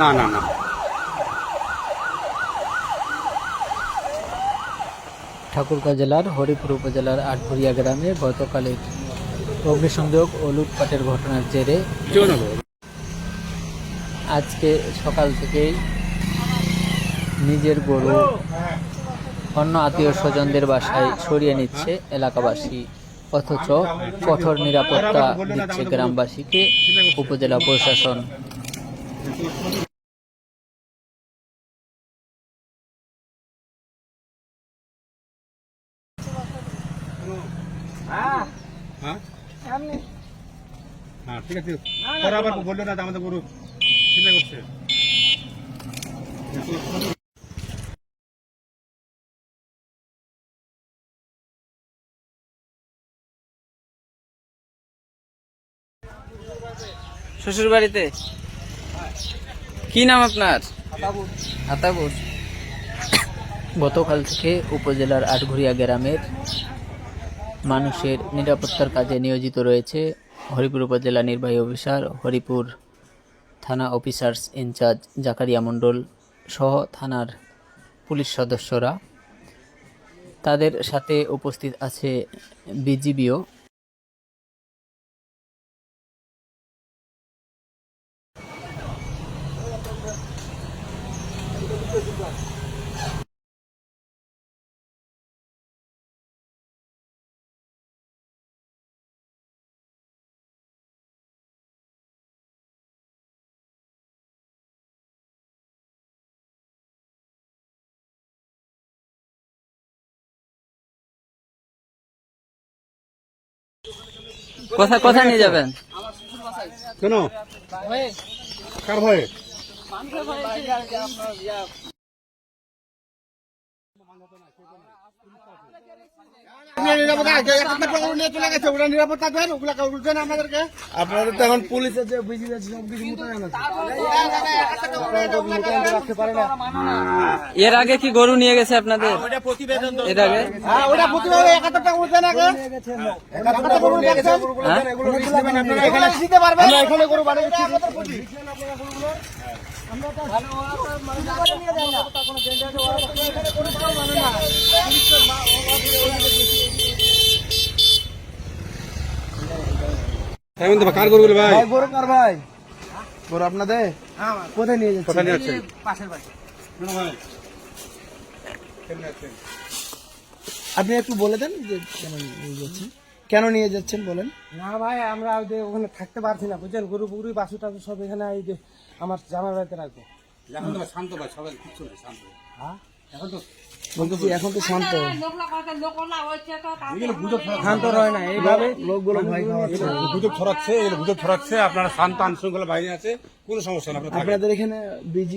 না না না ঠাকুরগাঁ জেলার, হরিপুর উপজেলার আটঘরিয়া গ্রামে গতকালের অগ্নিসংযোগ ও লুটপাটের ঘটনার জেরে। আজকে সকাল থেকেই নিজের গরু অন্য আত্মীয় স্বজনদের বাসায় সরিয়ে নিচ্ছে এলাকাবাসী, অথচ কঠোর নিরাপত্তা দিচ্ছে গ্রামবাসীকে, উপজেলা প্রশাসন হ্যাঁ? হ্যাঁ? ঠিক আছে। পরে আবার বলল না আমাদের গরু চিন্তা করছে। শ্বশুর বাড়িতে কি নাম আপনার? আতাবুর গতকাল থেকে উপজেলার আটঘরিয়া গ্রামের মানুষের নিরাপত্তার কাজে নিয়োজিত রয়েছে হরিপুর উপজেলা নির্বাহী অফিসার, হরিপুর থানা অফিসার্স ইনচার্জ জাকারিয়া মণ্ডল সহ থানার পুলিশ সদস্যরা। তাদের সাথে উপস্থিত আছে বিজিবিও। কোথায় কোথায় নিয়ে যাবেন? কেন? কার ভয়ে আপনাদের তো এখন পুলিশ আছে বিজিবি আছে সব কিছু মোতায়েন আছে না এর আগে কি গরু নিয়ে গেছে আপনাদের? এর আগে? নিয়ে গেছে হ্যাঁ? এগুলো রিস্ক নেবেন আপনারা এখানে দিতে পারবেন আমরা এখানে গরু বাড়ি দিচ্ছি তাই বলতে কার গরু ভাই? ভাই গরু কার ভাই? গরু আপনাদের? কোথায় নিয়ে যাচ্ছে কোথায় নিয়ে যাচ্ছেন? কেন ভাই কেন যাচ্ছেন আপনি একটু বলে দেন যে কেন নিয়ে যাচ্ছেন। কেন নিয়ে যাচ্ছেন বলেন। না ভাই আমরা ওই যে ওখানে থাকতে পারছি না বুঝছেন? গরু পুকুরি বাসু টাসু সব এখানে এই যে আমার জামার বাড়িতে রাখব। এখন তো শান্ত ভাই সবাই নেই শান্ত। এখন তো বলতেছি এখন তো শান্ত। শান্ত রয় না এইভাবে লোকগুলো ভয় খাওয়াচ্ছে। গুজব ছড়াচ্ছে এগুলো গুজব ছড়াচ্ছে আপনারা শান্ত আইন শৃঙ্খলা বাহিনী আছে কোনো সমস্যা না আপনারা আপনাদের এখানে বিজি